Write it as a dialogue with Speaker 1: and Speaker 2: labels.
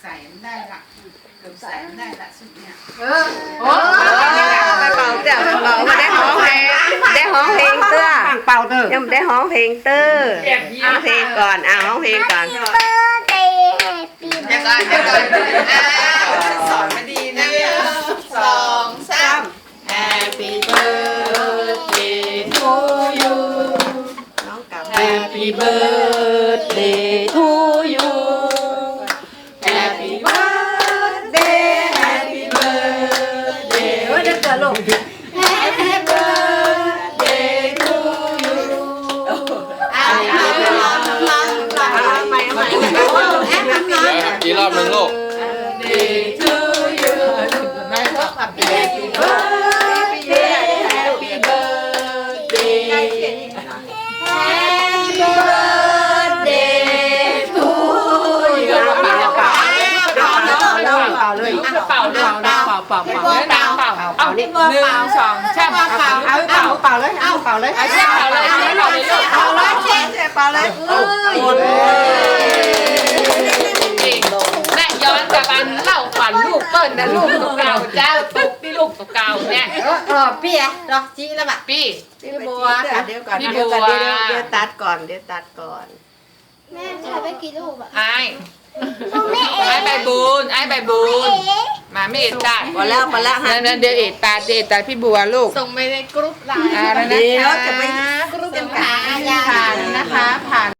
Speaker 1: แสนได้ละเกือบแสนได้ละสุดเนี่ย
Speaker 2: โอ้ไปเป่าเจ้าเป่ามาได้ห้องเพลงได้ห้องเพลงเตื้อ
Speaker 3: เป่าเด้อ
Speaker 2: ยังได้ห้องเพลงเตื้อห้องเพลงก่อนอ่าห้องเพลงก่อน
Speaker 1: เดี๋ยวก่อนเดี๋ยวก่อนอ้าวสอนมาดีนะสองสาม Happy birthday to you
Speaker 2: น้องกลับ
Speaker 1: Happy birthday to
Speaker 4: บ
Speaker 1: Happy birthday Happy birthday Happy birthday to you
Speaker 2: เป่าเป่าเป่าเลย
Speaker 3: เป่า เอเป่าเป่าเป่าเป่า
Speaker 1: เป่าเป่า
Speaker 2: เป่านี่
Speaker 1: หนึ่งสองสาม
Speaker 3: เป่าเอาเป่าเป่าเลยเอาเป่าเลย
Speaker 1: เอาเช็คเป่าเลยเช็คเป่าเลยลูก
Speaker 2: เป่าเลยเช็ดเป่าเลย
Speaker 1: จริงแม่ย้อนกลับอันเล่าฝันลูกเปิ้ลนะลูกตัวเก่าเจ้าตุกที่ลูกตัวเก่าเนี่ย
Speaker 3: เออพี่อะดอกจีแล้วแบบ
Speaker 1: พี่
Speaker 2: พี่บัวเดี๋ยวก่อนเดี๋ยวก่อนเดี๋ยวเดี๋ยวตัดก่อนเดี๋ยวตัดก่อน
Speaker 5: แม่ถ่ายไปกี่รูปอะ
Speaker 1: ไอ้ไอ้ใบบุญไอ้ใบบุญ มาไม่เอ็ดตา
Speaker 2: พอแล้วพอแล้วฮะ
Speaker 1: นั่นเดี๋ยวเอ็ดตาเอ็ดตาพี่บัวลูก
Speaker 5: ส่งไปในกรุ๊ปไลน์
Speaker 1: อ่าแล้วนะ
Speaker 2: เดี๋ยว
Speaker 1: คะ
Speaker 2: จะไป
Speaker 5: กรุ๊ปเป็นขาอาญา
Speaker 1: ผ่านนะคะผ่าน